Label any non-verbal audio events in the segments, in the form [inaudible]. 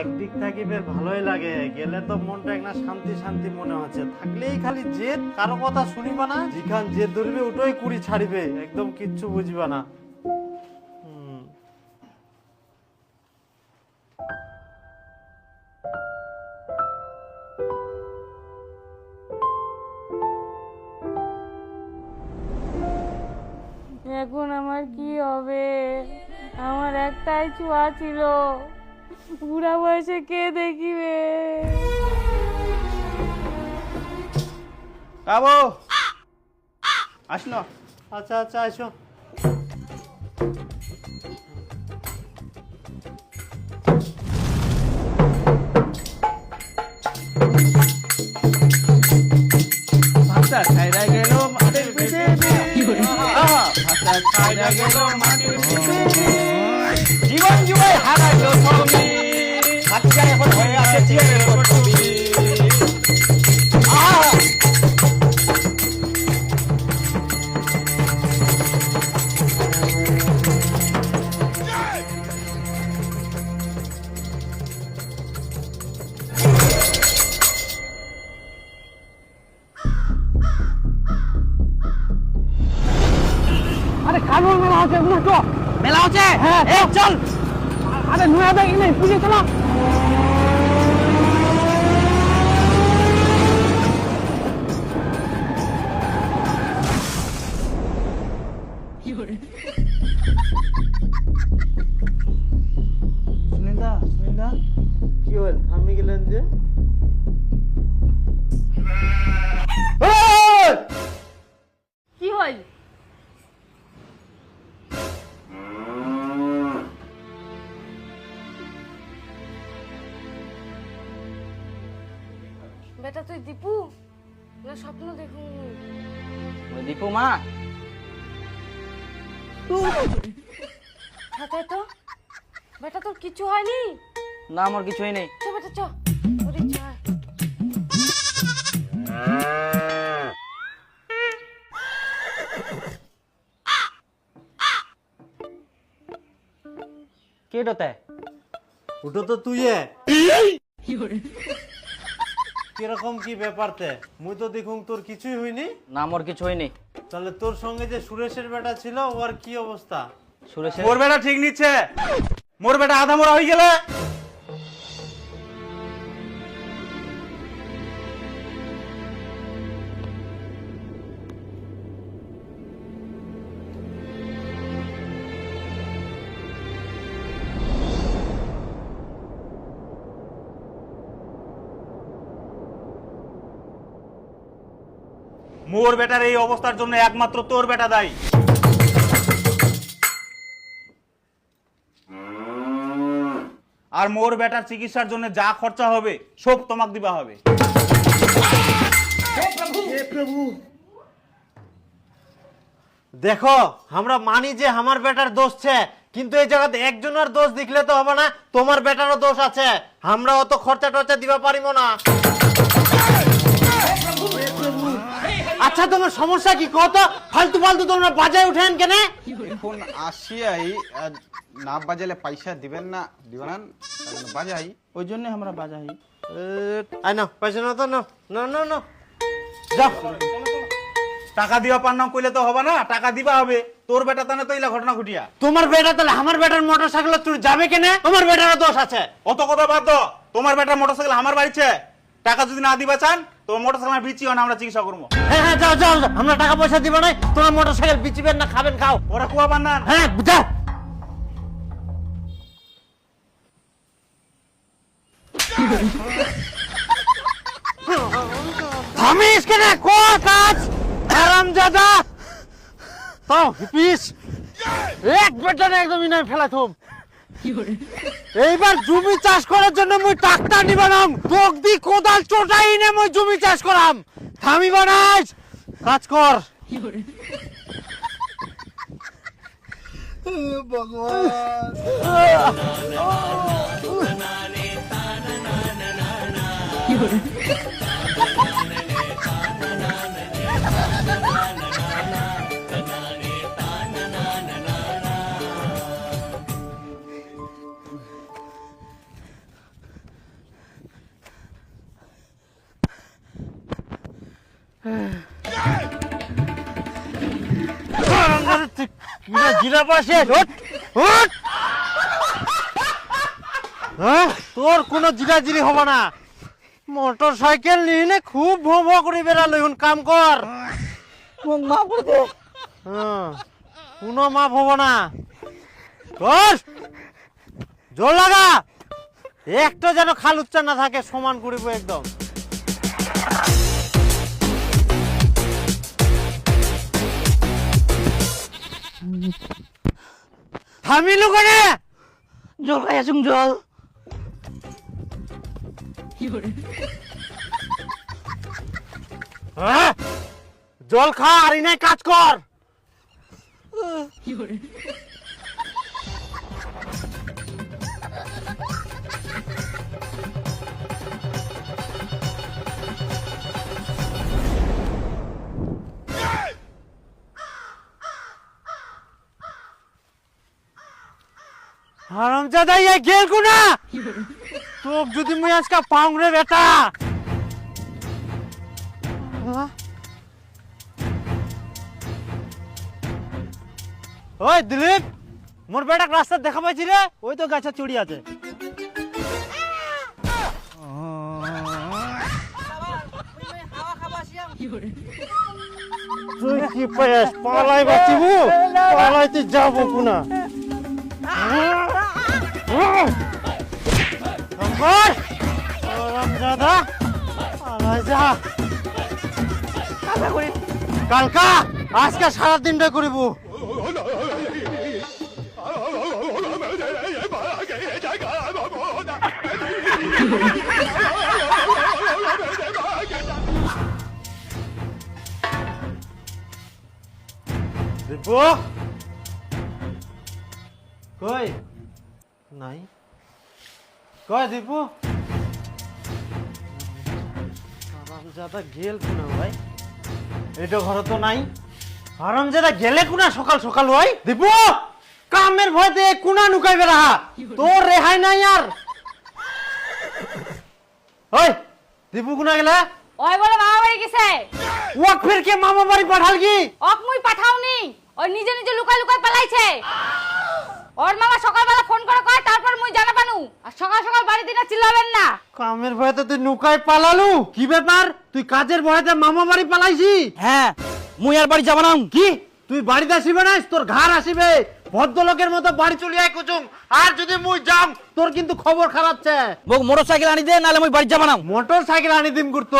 একদিক থেকে বেশ ভালোই লাগে। গেলে তো মনটা একটা শান্তি শান্তি মনে হচ্ছে। থাকলেই খালি জেদ, কারও কথা শুনিবা না। যেখান জেদ ধরবে, ওটাই কুড়ি ছাড়িবে। একদম কিচ্ছু বুঝবা না। এখন আমার কি হবে? আমার একটাই ছোঁয়া ছিল। বুড়া বয়সে কে দেখিবে? কাবো আসলো আচ্ছা আচ্ছা আসো। ভাষা ছাইরা গেল মাটির পিছে আহা, ভাষা ছাইরা গেল মাটির পিছে জীবন জুড়ে হারাইল ছবি হাতটা এখন হয়ে আছে মেলা হচ্ছে। হ্যাঁ চল। আরে নুয়া ব্যাগ নেই পুজো চলো। স্বপ্ন দেখুন। ওই দীপু মা। হাতায় তো? বেটা তোর কিছু হয়নি? না আমার কিছুই নেই। চ বেটা চ। ওরে চ কে ডতে ওটা তো তুই কীরকম কি ব্যাপারতে মুই তো দেখুন তোর কিছুই হইনি। না আমার কিছু হইনি। তাহলে তোর সঙ্গে যে সুরেশের বেটা ছিল ওর কি অবস্থা? সুরেশের মোর বেটা ঠিক নিচ্ছে। মোর বেটা আধা মোড়া হয়ে গেলে। মোর বেটার এই অবস্থার জন্য একমাত্র তোর বেটা দায়ী। আর মোর বেটার চিকিৎসার জন্য যা খরচা হবে সব তোমাক দিবা হবে। দেখো আমরা মানি যে আমার বেটার দোষ ছে কিন্তু এই জায়গাতে একজনের দোষ দেখলে তো হবে না তোমার বেটারও দোষ আছে। আমরা অত খরচা টরচা দিবা পারিব না। আচ্ছা তোমার সমস্যা কি? কত ফালতু ফালতু তোমরা বাজায় উঠেন কেন? এখন আসিয়াই না বাজালে পয়সা দিবেন না দিবেন বাজাই। ওই জন্য আমরা বাজাই। আই না পয়সা না তো না না না না যাও। টাকা দিবা পার নাম কইলে তো হবে না টাকা দিবা হবে। তোর বেটা তানে তো ইলা ঘটনা ঘটিয়া। তোমার বেটা তাহলে আমার বেটার মোটর সাইকেল তুই যাবে কেনে? তোমার বেটারও দোষ আছে। অত কথা বাদ দাও তোমার বেটার মোটরসাইকেল আমার বাড়িছে। টাকা যদি না দিবা চান তোমার মোটরসাইকেল বিচিও না আমরা চিকিৎসা করব। হ্যাঁ হ্যাঁ যাও যাও যাও। আমরা টাকা পয়সা দিব না। তোমার মোটর সাইকেল বিচিবেন না খাবেন খাও। ওরা কুয়া বান্নান হ্যাঁ যাও। থামিস কেন? কো কাজ। আরাম দাদা তাও পিস এক একদম ইনাম ফেলা থুম এইবার জমি চাষ করার জন্য মুই ট্রাক্টর নিবা নাম বগদি কোদাল চোটাই নে মুই জমি চাষ করাম। থামি বানাস কাজ কর। ভগবান। [laughs] পাশে উঠ উঠ হ্যাঁ? তোর কোনো জিরাজিরি হবে না। মোটর সাইকেল নিয়ে খুব ভো ভো করে বেড়ালো এখন কাম কর। মা করে দে? হ্যাঁ, কোনো মাপ হব না। কর জোর লাগা। একটা যেন খাল উচ্চার না থাকে সমান করিব একদম। থামিলু করে? জল খাই আসুন জল। হ্যাঁ? জল খা আর নাই কাজ কর? হারামজাদা ইয়ে গেল কুনা? তোক যদি মুই আজকে পাউং রে বেটা? ওই দিলীপ মোর বেটা রাস্তা দেখা পাইছি রে ওই তো গাছে চুড়ি আছে। তুই কি পাইস পালাই বাঁচিবু? পালাইতে যাব কুনা? শঙ্কর দাদা যা। কালকা আজকে সারা দিনটা করিব। দিব্য কই? নাই। কই দিব্য হারামজাদা গেল কোনা ভাই? এটা ঘরে তো নাই। হারামজাদা গেলে কোনা? সকাল সকাল ভাই দিব্য কামের ভয়তে কোনা নুকাইবে রাহা? তোর রেহাই নাই আর। ওই দিব্য কোনা গেলা? ওই বলে মামা বাড়ি গেছে। ওয়াক ফির কে মামা বাড়ি পাঠাল কি অক মুই পাঠাওনি ওই নিজে নিজে লুকাই লুকাই পালাইছে। ওর মামা সকালবেলা ফোন করে কয় তারপর মুই জানা পানু আর সকাল সকাল বাড়ি দিনে চিল্লাবেন না। কামের ভয়তে তুই নুকাই পালালু? কি ব্যাপার? তুই কাজের ভয়তে মামা বাড়ি পালাইছি? হ্যাঁ মুই আর বাড়ি যাব না। কি? তুই বাড়িতে আসিবে না তোর ঘর আসিবে। ভদ্রলোকের মতো বাড়ি চলে আয় কুচুম। আর যদি মুই যাম তোর কিন্তু খবর খারাপ ছে। মোক মোটর সাইকেল আনি দে নাহলে মুই বাড়ি যাব না। মোটর সাইকেল আনি দিম করতো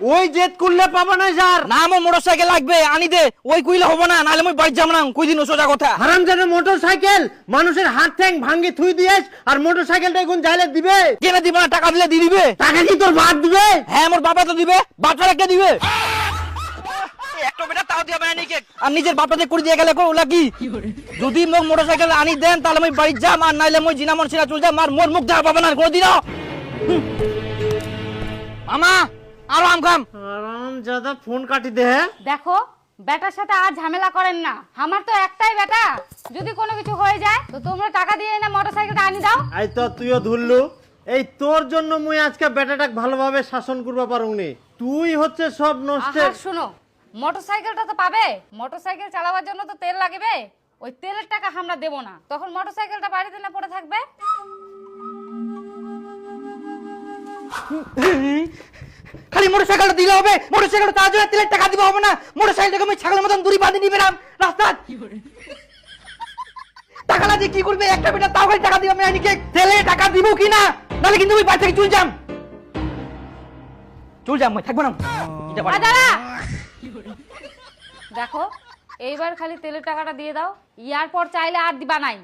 ওই জেদ করলে পাবা না স্যার না আমার মোটর সাইকেল লাগবে আনি দে। ওই কইলে হব না নাহলে মুই বাড়ি যাব না কই দিন সোজা কথা। হারাম জানে মোটর সাইকেল মানুষের হাত ঠ্যাং ভাঙ্গি থুই দিয়েস আর মোটর সাইকেলটা এখন যাইলে দিবে। কেনে দিবে না টাকা দিলে দিয়ে দিবে। টাকা কি তোর ভাত দিবে? হ্যাঁ মোর বাবা তো দিবে বাচ্চারা কে দিবে? একটা তাও দিবে আর নিজের বাপটাতে করে দিয়ে গেলে ওলা কি? যদি মোক মোটর সাইকেল আনি দেন তাহলে মই বাড়ি যাম আর নাইলে মই জিনা মন সিনা চলে যাম আর মোর মুখ দেখা পাবে না কোনোদিন মামা ফোন কাটি দে হ্যাঁ। দেখো বেটার সাথে আর ঝামেলা করেন না। আমার তো একটাই বেটা যদি কোনো কিছু হয়ে যায় তো তোমরা টাকা দিয়ে না মোটরসাইকেলটা আনি দাও। আই তো তুইও ধরলু। এই তোর জন্য মুই আজকে বেটাটাকে ভালোভাবে শাসন করবা পারুনি। তুই হচ্ছে সব নষ্টের আহা শুনো। মোটরসাইকেলটা তো পাবে। মোটরসাইকেল চালাবার জন্য তো তেল লাগবে। ওই তেলের টাকা আমরা দেবো না। তখন মোটরসাইকেলটা বাড়িতে না পড়ে থাকবে? খালি মোটরসাইকেলটা দিলে হবে মোটরসাইকেলটা তার জন্য তেলের টাকা দিব হবে না। মোটরসাইকেলটাকে আমি ছাগলের মতন দূরি বাঁধে নিবে না রাস্তা টাকা লাগে কি করবে? একটা বেটা তাও খালি টাকা দিবে আমি তেলে টাকা দিব কি না? নাহলে কিন্তু আমি বাড়ি থেকে চুল যাম। চুল যাম আমি থাকব না দেখো এইবার খালি তেলের টাকাটা দিয়ে দাও ইয়ার পর চাইলে আর দিবা নাই।